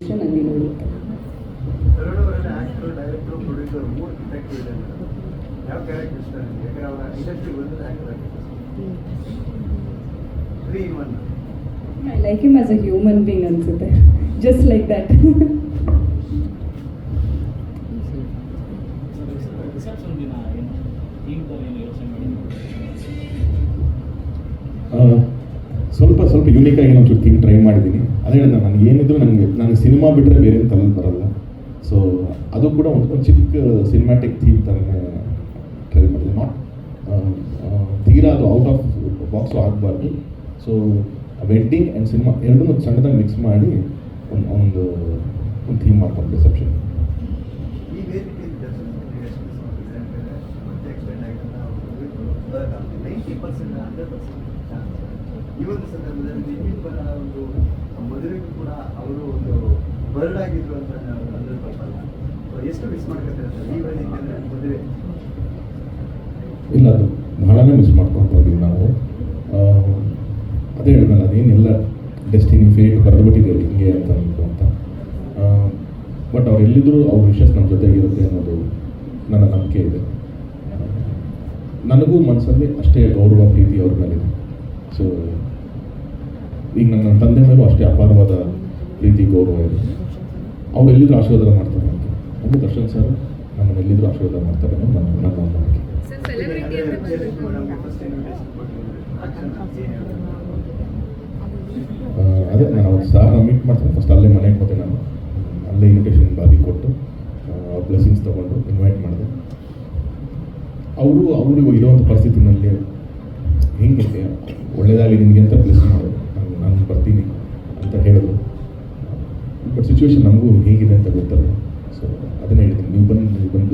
In one I like him as a human being ಅನ್ಸುತ್ತೆ. Just like that reception ದಿನ ಏನು? Team ಥರ ಏನು ಯೋಚನೆ ಮಾಡಿ ಸ್ವಲ್ಪ ಸ್ವಲ್ಪ ಯೂನಿಕ್ ಆಗಿ ಒಂಚೂರು ಥೀಮ್ ಟ್ರೈ ಮಾಡಿದ್ದೀನಿ ಅದೇ ಹೇಳಿದ ನನಗೆ ಏನಿದ್ರು ನನಗೆ ನಾನು ಸಿನಿಮಾ ಬಿಟ್ಟರೆ ಬೇರೆ ತಲೆ ಬರಲ್ಲ ಸೊ ಅದು ಕೂಡ ಒಂದು ಚಿಕ್ಕ ಸಿನಿಮ್ಯಾಟಿಕ್ ಥೀಮ್ ಥರನೇ ಟ್ರೈ ಮಾಡಿದೆ ನಾಟ್ ತೀರಾ ಅದು ಔಟ್ ಆಫ್ ಬಾಕ್ಸು ಆಗಬಾರ್ದು ಸೊ ವೆಡ್ಡಿಂಗ್ ಆ್ಯಂಡ್ ಸಿನಿಮಾ ಎರಡನ್ನೂ ಸಣ್ಣದಾಗಿ ಮಿಕ್ಸ್ ಮಾಡಿ ಒಂದು ಒಂದು ಒಂದು ಥೀಮ್ ಮಾಡ್ಕೊಂಡು ರಿಸೆಪ್ಷನ್ ಈ ಒಂದು ಸಂದರ್ಭದಲ್ಲಿ ಪರ ಒಂದು ಮದುವೆಗೂ ಕೂಡ ಅವರು ಒಂದು ಬರ್ಡ್ ಆಗಿದ್ರು ಅಂತ ಅಂದ್ರೆ ಎಷ್ಟು ಮಿಸ್ ಮಾಡ್ಕೊತಾರೆ ಮದುವೆ? ಇಲ್ಲ, ಅದು ಬಹಳನೇ ಮಿಸ್ ಮಾಡ್ಕೊತಾ ಇದೀವಿ ನಾವು. ಅದೇ ಹೇಳಿದ್ನಲ್ಲ, ಅದೇನೆಲ್ಲ ಡೆಸ್ಟಿನಿ ಫೇಟ್ ಬರೆದುಬಿಟ್ಟಿದೆ ಹಿಂಗೆ ಅಂತ ಅಂದ್ಬಿಟ್ಟು ಅಂತ. ಬಟ್ ಅವ್ರು ಎಲ್ಲಿದ್ದರೂ ಅವ್ರ ವಿಶಸ್ ನಮ್ಮ ಜೊತೆಗಿರುತ್ತೆ ಅನ್ನೋದು ನನ್ನ ನಂಬಿಕೆ ಇದೆ. ನನಗೂ ಮನಸ್ಸಲ್ಲಿ ಅಷ್ಟೇ ಗೌರವ, ಪ್ರೀತಿ ಅವ್ರ ಮೇಲಿದೆ. ಸೊ ಈಗ ನನ್ನ ತಂದೆ ಮೇಲೂ ಅಷ್ಟೇ ಅಪಾರವಾದ ಪ್ರೀತಿ ಗೌರವ ಇದೆ. ಅವ್ರು ಎಲ್ಲಿದ್ರು ಆಶೀರ್ವಾದ ಮಾಡ್ತಾರೆ ಅಂತ. ಒಂದು ದರ್ಶನ್ ಸರ್ ನಮ್ಮನ್ನು ಎಲ್ಲಿದ್ರು ಆಶೀರ್ವಾದ ಮಾಡ್ತಾರೆ ಅನ್ನೋದು ನನ್ನ ನನ್ನ ಒಂದು ನಂಬಿಕೆ ಅದೇ ನಾನು ಅವ್ರು ಸಾರ್ನ ಮೀಟ್ ಮಾಡ್ತೀನಿ. ಫಸ್ಟ್ ಅಲ್ಲೇ ಮನೆಗೆ ಹೋದೆ ನಾನು. ಅಲ್ಲೇ ಇನ್ವಿಟೇಷನ್ ಬಾಬಿ ಕೊಟ್ಟು ಅವ್ರ ಬ್ಲೆಸ್ಸಿಂಗ್ಸ್ ತೊಗೊಂಡು ಇನ್ವೈಟ್ ಮಾಡಿದೆ. ಅವರು ಅವರು ಒಂದು ಪರಿಸ್ಥಿತಿನಲ್ಲಿ ಹಿಂಗೆ ಒಳ್ಳೇದಾಗಲಿ ನಿಮಗೆ ಅಂತ ಪ್ಲೇಸ್ ಮಾಡೋದು ನಾನು ನಾನು ಬರ್ತೀನಿ ಅಂತ ಹೇಳಿದ್ರು ಬಟ್ ಸಿಚುವೇಶನ್ ನಮಗೂ ಹೇಗಿದೆ ಅಂತ ಗೊತ್ತಲ್ಲ. ಸೊ ಅದನ್ನೇ ಹೇಳ್ತೀನಿ. ನೀವು ಬಂದು ನೀವು ಬಂದು